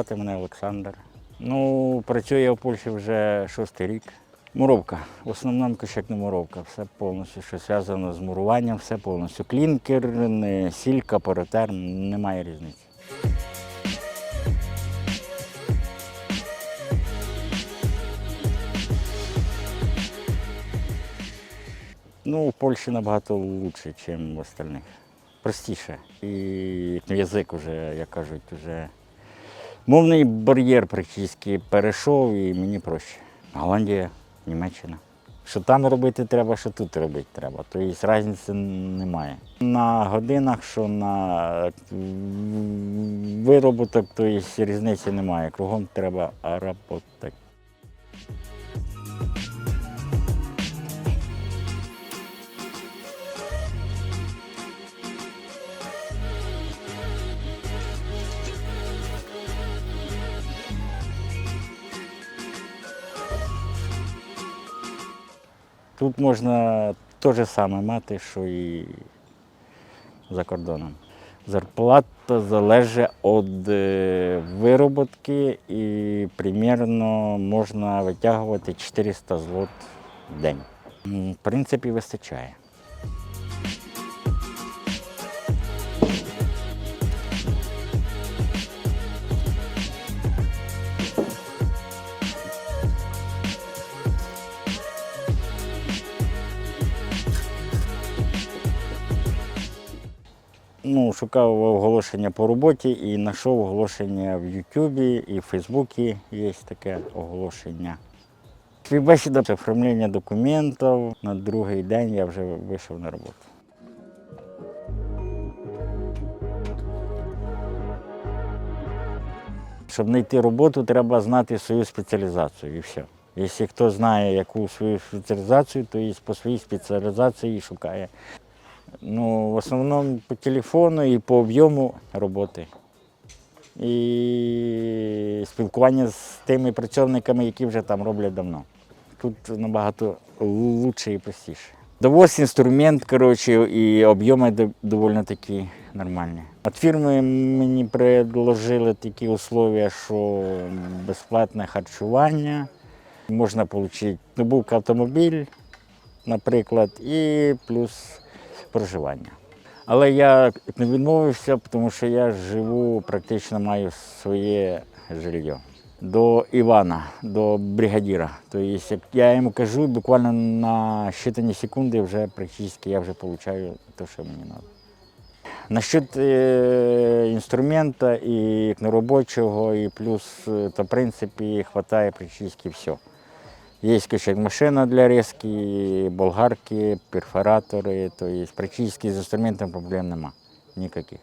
звати мене Олександр. Ну, працюю я в Польщі вже шостий рік. Муровка. В основному кощак не муровка. Все повністю, що зв'язано з муруванням, все повністю. Клінкер, сілька, поротер, немає різниці. Ну, в Польщі набагато краще, ніж в остальних. Простіше. І язик вже, як кажуть, вже мовний бар'єр практично перейшов і мені проще. Голландія, Німеччина. Що там робити треба, що тут робити треба. Тобто різниці немає. На годинах, що на вироботок, тобто різниці немає. Кругом треба роботи. Тут можна те ж саме мати, що і за кордоном. Зарплата залежить від е, вироботки і примірно можна витягувати 400 злот в день. В принципі, вистачає. Ну, шукав оголошення по роботі і знайшов оголошення в Ютубі і в Фейсбуці є таке оголошення. Співбесіда це оформлення документів. На другий день я вже вийшов на роботу. Щоб знайти роботу, треба знати свою спеціалізацію і все. Якщо хто знає яку свою спеціалізацію, то і по своїй спеціалізації шукає. Ну, в основному по телефону і по об'єму роботи. І спілкування з тими працівниками, які вже там роблять давно. Тут набагато краще і простіше. Довоз інструмент, коротше, і об'єми доволі такі нормальні. Від фірми мені предложили такі условия, що безплатне харчування, можна отримати був автомобіль, наприклад, і плюс проживання. Але я не відмовився, тому що я живу, практично маю своє жилье. До Івана, до бригадіра. Тобто, як я йому кажу, буквально на считані секунди вже практично я вже отримую те, що мені треба. Насчет е, інструмента і робочого, і плюс, е, то в принципі, вистачає практично все. Кишек машина для резки, болгарки, перфоратори, то є практично з інструментом проблем нема ніяких.